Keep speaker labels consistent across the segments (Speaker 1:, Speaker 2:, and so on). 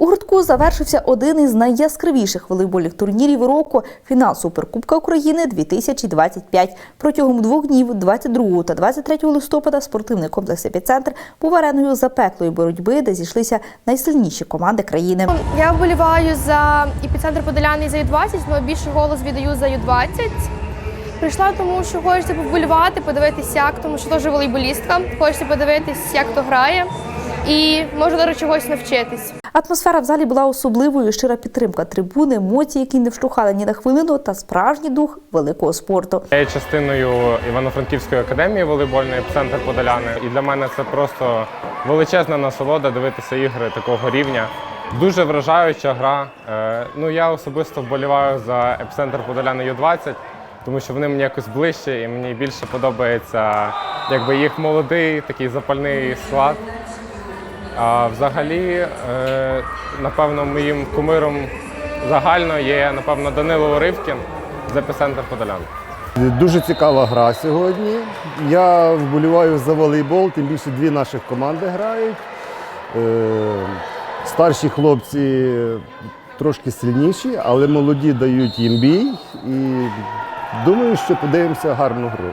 Speaker 1: У гуртку завершився один із найяскравіших волейбольних турнірів року – фінал Суперкубка України 2025. Протягом двох днів, 22 та 23 листопада, спортивний комплекс «Епіцентр» був ареною запеклої боротьби, де зійшлися найсильніші команди країни.
Speaker 2: Я вболіваю за епіцентр Подоляни за Ю-20, але більше голос віддаю за Ю-20. Прийшла тому, що хочеться поболівати, подивитися, як, тому що теж волейболістка. Хочеться подивитись, як хто грає. І можу навіть чогось навчитись.
Speaker 1: Атмосфера в залі була особливою, щира підтримка трибуни, емоції, які не вщухали ні на хвилину, та справжній дух великого спорту.
Speaker 3: Я є частиною Івано-Франківської академії волейбольної центр Подоляни. І для мене це просто величезна насолода дивитися ігри такого рівня. Дуже вражаюча гра. Е, Ну я особисто вболіваю за епіцентр Подоляни Ю-20, тому що вони мені якось ближче і мені більше подобається якби їх молодий, такий запальний склад. А взагалі, е, напевно, моїм кумиром загально є, напевно, Данило Оривкін з епіцентр Подоляни.
Speaker 4: Дуже цікава гра сьогодні. Я вболіваю за волейбол, тим більше дві наших команди грають. Е, Старші хлопці трошки сильніші, але молоді дають їм бій. І думаю, що подивимося гарну гру.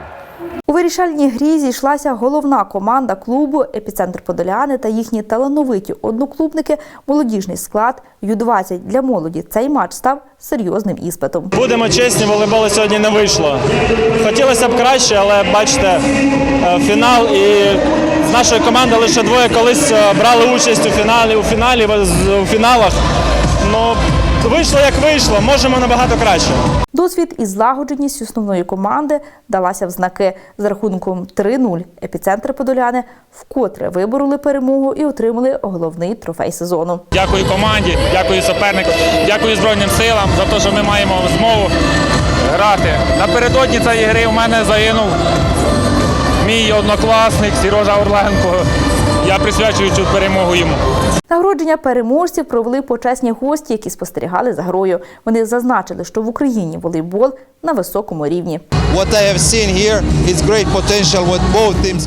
Speaker 1: У вирішальній грі зійшлася головна команда клубу «Епіцентр Подоляни» та їхні талановиті одноклубники молодіжний склад Ю-20 для молоді. Цей матч став серйозним іспитом.
Speaker 5: Будемо чесні, волейболу сьогодні не вийшло. Хотілося б краще, але бачите, е, фінал і з нашої команди лише двоє колись е, брали участь у фіналі, у фіналі, у фіналах. Ну, вийшло як вийшло, можемо набагато краще.
Speaker 1: Досвід і злагодженість основної команди далася в знаки. За рахунком 3-0 «Епіцентр Подоляни» вкотре вибороли перемогу і отримали головний трофей сезону.
Speaker 5: Дякую команді, дякую супернику, дякую Збройним силам за те, що ми маємо змогу грати. Напередодні цієї гри у мене загинув мій однокласник Сірожа Орленко. Я присвячую цю перемогу йому.
Speaker 1: Нагородження переможців провели почесні гості, які спостерігали за грою. Вони зазначили, що в Україні волейбол на високому рівні.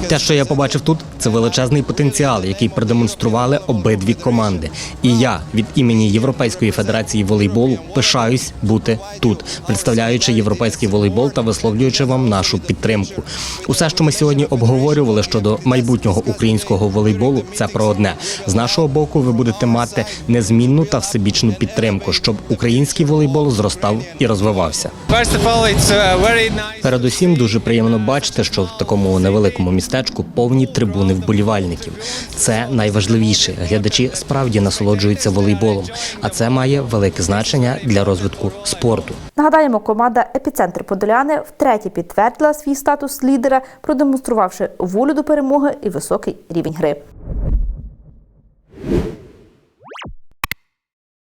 Speaker 6: Те, що я побачив тут, це величезний потенціал, який продемонстрували обидві команди. І я від імені Європейської федерації волейболу пишаюсь бути тут, представляючи європейський волейбол та висловлюючи вам нашу підтримку. Усе, що ми сьогодні обговорювали щодо майбутнього українського волейболу, це про одне. З нашого боку, ви будете мати незмінну та всебічну підтримку, щоб український волейбол зростав і розвивався.
Speaker 7: Uh.
Speaker 6: Передусім дуже приємно бачити, що в такому невеликому містечку повні трибуни вболівальників. Це найважливіше. Глядачі справді насолоджуються волейболом, а це має велике значення для розвитку спорту.
Speaker 1: Нагадаємо, команда «Епіцентр Подоляни» втретє підтвердила свій статус лідера, продемонструвавши волю до перемоги і високий рівень гри.